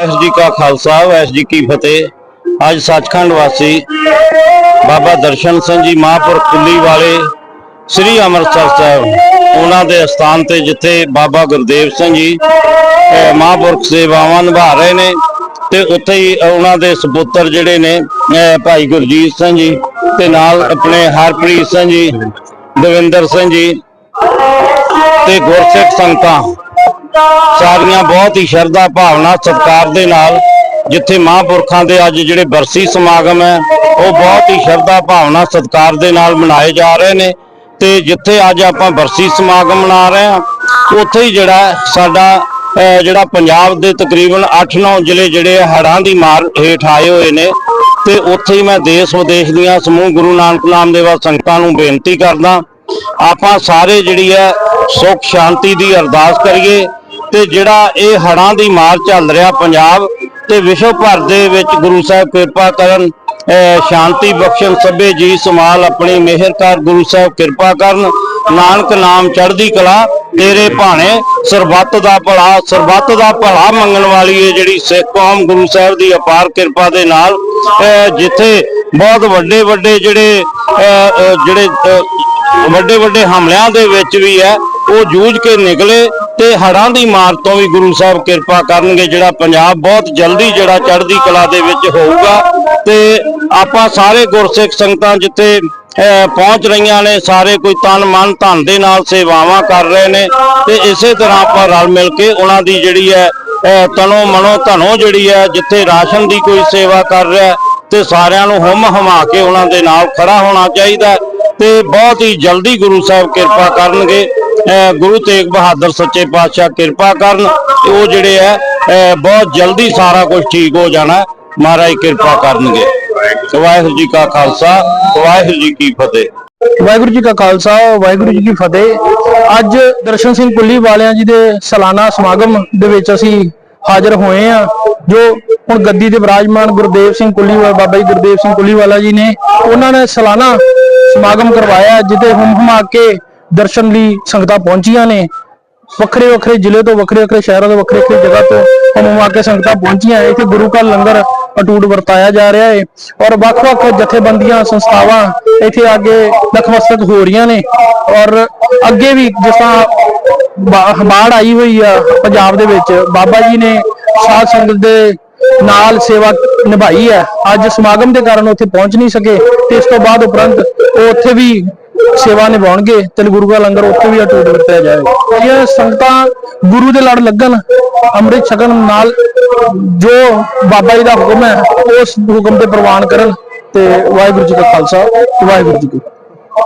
ਵਾਹਿਗੁਰੂ ਜੀ ਕਾ ਖਾਲਸਾ, ਵਾਹਿਗੁਰੂ ਜੀ ਕੀ ਫਤਿਹ। ਅੱਜ ਸੱਚਖੰਡ ਵਾਸੀ ਬਾਬਾ ਦਰਸ਼ਨ ਸਿੰਘ ਜੀ ਮਹਾਂਪੁਰਖ ਕੁੱਲੀ ਵਾਲੇ ਸ੍ਰੀ ਅੰਮ੍ਰਿਤਸਰ ਸਾਹਿਬ, ਉਹਨਾਂ ਦੇ ਸਥਾਨ ਤੇ ਜਿੱਥੇ ਬਾਬਾ ਗੁਰਦੇਵ ਸਿੰਘ ਜੀ ਮਹਾਂਪੁਰਖ ਸੇਵਾਵਾਂ ਨਿਭਾ ਰਹੇ ਨੇ ਤੇ ਉੱਥੇ ਹੀ ਉਹਨਾਂ ਦੇ ਸਪੁੱਤਰ ਜਿਹੜੇ ਨੇ ਭਾਈ ਗੁਰਜੀਤ ਸਿੰਘ ਜੀ ਤੇ ਨਾਲ ਆਪਣੇ ਹਰਪ੍ਰੀਤ ਸਿੰਘ ਜੀ, ਦਵਿੰਦਰ ਸਿੰਘ ਜੀ ਤੇ ਗੁਰਸਿੱਖ ਸੰਗਤਾਂ। ਸਾਰੀਆਂ ਬਹੁਤ ਹੀ ਸ਼ਰਧਾ ਭਾਵਨਾ ਸਤਿਕਾਰ ਦੇ ਨਾਲ ਜਿੱਥੇ ਮਹਾਂਪੁਰਖਾਂ ਦੇ ਅੱਜ ਜਿਹੜੇ ਬਰਸੀ ਸਮਾਗਮ ਹੈ ਉਹ ਬਹੁਤ ਹੀ ਸ਼ਰਧਾ ਭਾਵਨਾ ਸਤਿਕਾਰ ਦੇ ਨਾਲ ਮਨਾਏ ਜਾ ਰਹੇ ਨੇ ਤੇ ਜਿੱਥੇ ਅੱਜ ਆਪਾਂ ਬਰਸੀ ਸਮਾਗਮ ਮਨਾ ਰਹੇ ਹਾਂ ਉੱਥੇ ਹੀ ਜਿਹੜਾ ਸਾਡਾ ਅਹ, ਜਿਹੜਾ ਪੰਜਾਬ ਦੇ ਤਕਰੀਬਨ 8-9 ਜ਼ਿਲ੍ਹੇ ਜਿਹੜੇ ਹੜ੍ਹਾਂ ਦੀ ਮਾਰ ਹੇਠ ਆਏ ਹੋਏ ਨੇ ਤੇ ਉੱਥੇ ਹੀ ਮੈਂ ਦੇਸ਼ ਵਿਦੇਸ਼ ਦੀਆਂ ਸਮੂਹ ਗੁਰੂ ਨਾਨਕ ਨਾਮ ਦੇਵਾ ਸੰਗਤਾਂ ਨੂੰ ਬੇਨਤੀ ਕਰਦਾ ਆਪਾਂ ਸਾਰੇ ਜਿਹੜੀ ਹੈ ਸੁਖ ਸ਼ਾਂਤੀ ਦੀ ਅਰਦਾਸ ਕਰੀਏ ਤੇ ਜਿਹੜਾ ਇਹ ਹੜ੍ਹਾਂ ਦੀ ਮਾਰ ਚੱਲ ਰਿਹਾ ਪੰਜਾਬ ਤੇ ਵਿਸ਼ਵ ਭਰ ਦੇ ਵਿੱਚ ਗੁਰੂ ਸਾਹਿਬ ਕਿਰਪਾ ਕਰਨ ਅਹ ਸ਼ਾਂਤੀ ਬਖਸ਼ਣ ਸਭੇ ਜੀ ਸਮਾਲ ਆਪਣੀ ਮਿਹਰ ਕਰ ਗੁਰੂ ਸਾਹਿਬ ਕਿਰਪਾ ਕਰਨ। ਨਾਨਕ ਨਾਮ ਚੜ੍ਹਦੀ ਕਲਾ ਤੇਰੇ ਭਾਣੇ ਸਰਬੱਤ ਦਾ ਭਲਾ ਸਰਬੱਤ ਦਾ ਭਲਾ ਮੰਗਣ ਵਾਲੀ ਹੈ ਜਿਹੜੀ ਸਿੱਖ ਕੌਮ ਗੁਰੂ ਸਾਹਿਬ ਦੀ ਅਪਾਰ ਕਿਰਪਾ ਦੇ ਨਾਲ ਅਹ ਜਿੱਥੇ ਬਹੁਤ ਵੱਡੇ ਵੱਡੇ ਜਿਹੜੇ ਅਹ, ਜਿਹੜੇ ਵੱਡੇ ਵੱਡੇ ਹਮਲਿਆਂ ਦੇ ਵਿੱਚ ਵੀ ਹੈ ਉਹ ਜੂਝ ਕੇ ਨਿਕਲੇ। ਤੇ ਹੜ੍ਹਾਂ ਦੀ ਮਾਰ ਤੋਂ ਵੀ ਗੁਰੂ ਸਾਹਿਬ ਕਿਰਪਾ ਕਰਨਗੇ ਜਿਹੜਾ ਪੰਜਾਬ ਬਹੁਤ ਜਲਦੀ ਜਿਹੜਾ ਚੜ੍ਹਦੀ ਕਲਾ ਦੇ ਵਿੱਚ ਹੋਊਗਾ। ਤੇ ਆਪਾਂ ਸਾਰੇ ਗੁਰਸਿੱਖ ਸੰਗਤਾਂ ਜਿੱਥੇ ਪਹੁੰਚ ਰਹੀਆਂ ਨੇ ਸਾਰੇ ਕੋਈ ਤਨ ਮਨ ਧਨ ਦੇ ਨਾਲ ਸੇਵਾਵਾਂ ਕਰ ਰਹੇ ਨੇ ਤੇ ਇਸੇ ਤਰ੍ਹਾਂ ਆਪਾਂ ਰਲ ਮਿਲ ਕੇ ਉਹਨਾਂ ਦੀ ਜਿਹੜੀ ਹੈ ਤਨੋ ਮਨੋ ਧਨੋ ਜਿਹੜੀ ਹੈ ਜਿੱਥੇ ਰਾਸ਼ਨ ਦੀ ਕੋਈ ਸੇਵਾ ਕਰ ਰਿਹਾ ਹੈ, ਤੇ ਸਾਰਿਆਂ ਨੂੰ ਹਮ ਹਮਾ ਕੇ ਉਹਨਾਂ ਦੇ ਨਾਲ ਖੜਾ ਹੋਣਾ ਚਾਹੀਦਾ ਹੈ। ਤੇ ਬਹੁਤ ਹੀ ਜਲਦੀ ਗੁਰੂ ਸਾਹਿਬ ਕਿਰਪਾ ਕਰਨਗੇ। ਗੁਰੂ ਤੇਗ ਬਹਾਦਰ ਸੱਚੇ ਪਾਤਸ਼ਾਹ ਕਿਰਪਾ ਕਰਨ ਤੇ ਉਹ ਜਿਹੜੇ ਹੈ ਬਹੁਤ ਜਲਦੀ ਸਾਰਾ ਕੁਝ ਠੀਕ ਹੋ ਜਾਣਾ, ਮਹਾਰਾਜ ਕਿਰਪਾ ਕਰਨਗੇ। ਵਾਹਿਗੁਰੂ ਜੀ ਕਾ ਖਾਲਸਾ, ਵਾਹਿਗੁਰੂ ਜੀ ਕੀ ਫਤਿਹ। ਵਾਹਿਗੁਰੂ ਜੀ ਕਾ ਖਾਲਸਾ, ਵਾਹਿਗੁਰੂ ਜੀ ਕੀ ਫਤਿਹ। ਅੱਜ ਦਰਸ਼ਨ ਸਿੰਘ ਕੁੱਲੀ ਵਾਲਿਆਂ ਜੀ ਦੇ ਸਾਲਾਨਾ ਸਮਾਗਮ ਦੇ ਵਿੱਚ ਅਸੀਂ ਹਾਜ਼ਰ ਹੋਏ ਆ ਜੋ ਹੁਣ ਗੱਦੀ ਤੇ ਵਿਰਾਜਮਾਨ ਗੁਰਦੇਵ ਸਿੰਘ ਕੁੱਲੀ ਬਾਬਾ ਜੀ ਗੁਰਦੇਵ ਸਿੰਘ ਕੁੱਲੀਵਾਲਾ ਜੀ ਨੇ ਉਹਨਾਂ ਨੇ ਸਾਲਾਨਾ ਸਮਾਗਮ ਕਰਵਾਇਆ, ਜਿੱਥੇ ਹੁਮ ਹੁਮਾ ਕੇ ਦਰਸ਼ਨ ਲਈ ਸੰਗਤਾਂ ਪਹੁੰਚੀਆਂ ਨੇ। ਵੱਖਰੇ ਵੱਖਰੇ ਜ਼ਿਲ੍ਹੇ ਤੋਂ ਵੱਖਰੇ ਵੱਖਰੇ ਸ਼ਹਿਰਾਂ ਤੋਂ ਵੱਖਰੇ ਵੱਖਰੇ ਜਗ੍ਹਾ ਤੋਂ ਹੁਮ ਕੇ ਸੰਗਤਾਂ ਪਹੁੰਚੀਆਂ ਇੱਥੇ ਗੁਰੂ ਘਰ ਲੰਗਰ ਅਟੂਟ ਵਰਤਾਇਆ ਜਾ ਰਿਹਾ ਹੈ ਔਰ ਵੱਖ-ਵੱਖ ਜਥੇਬੰਦੀਆਂ, ਸੰਸਥਾਵਾਂ ਇੱਥੇ ਅੱਗੇ ਨਤਮਸਤਕ ਹੋ ਰਹੀਆਂ ਨੇ। ਔਰ ਅੱਗੇ ਵੀ ਜਿਸ ਤਰ੍ਹਾਂ ਬਾੜ ਆਈ ਹੋਈ ਆ ਪੰਜਾਬ ਦੇ ਵਿੱਚ, ਬਾਬਾ ਜੀ ਨੇ ਸਾਧ ਸੰਗਤ ਦੇ ਨਾਲ ਸੇਵਾ ਨਿਭਾਈ ਹੈ। ਅੱਜ ਸਮਾਗਮ ਦੇ ਕਾਰਨ ਉੱਥੇ ਪਹੁੰਚ ਨਹੀਂ ਸਕੇ। ਤੇ ਇਸ ਤੋਂ ਬਾਅਦ ਉਪਰੰਤ ਉਹ ਉੱਥੇ ਵੀ ਸੇਵਾ ਨਿਭਾਉਣਗੇ ਤੇ ਗੁਰੂ ਦਾ ਲੰਗਰ ਉੱਥੇ ਵੀ ਅਟੂਟ ਵਰਤਿਆ ਜਾਏਗਾ ਇਹ ਸੰਗਤਾਂ ਗੁਰੂ ਦੇ ਲੜ ਲੱਗਣ, ਅੰਮ੍ਰਿਤ ਛਕਣ ਨਾਲ ਜੋ ਬਾਬਾ ਜੀ ਦਾ ਹੁਕਮ ਹੈ, ਉਸ ਹੁਕਮ ਤੇ ਪ੍ਰਵਾਨ ਕਰਨ ਤੇ ਵਾਹਿਗੁਰੂ ਜੀ ਕਾ ਖਾਲਸਾ, ਵਾਹਿਗੁਰੂ ਜੀ ਕੀ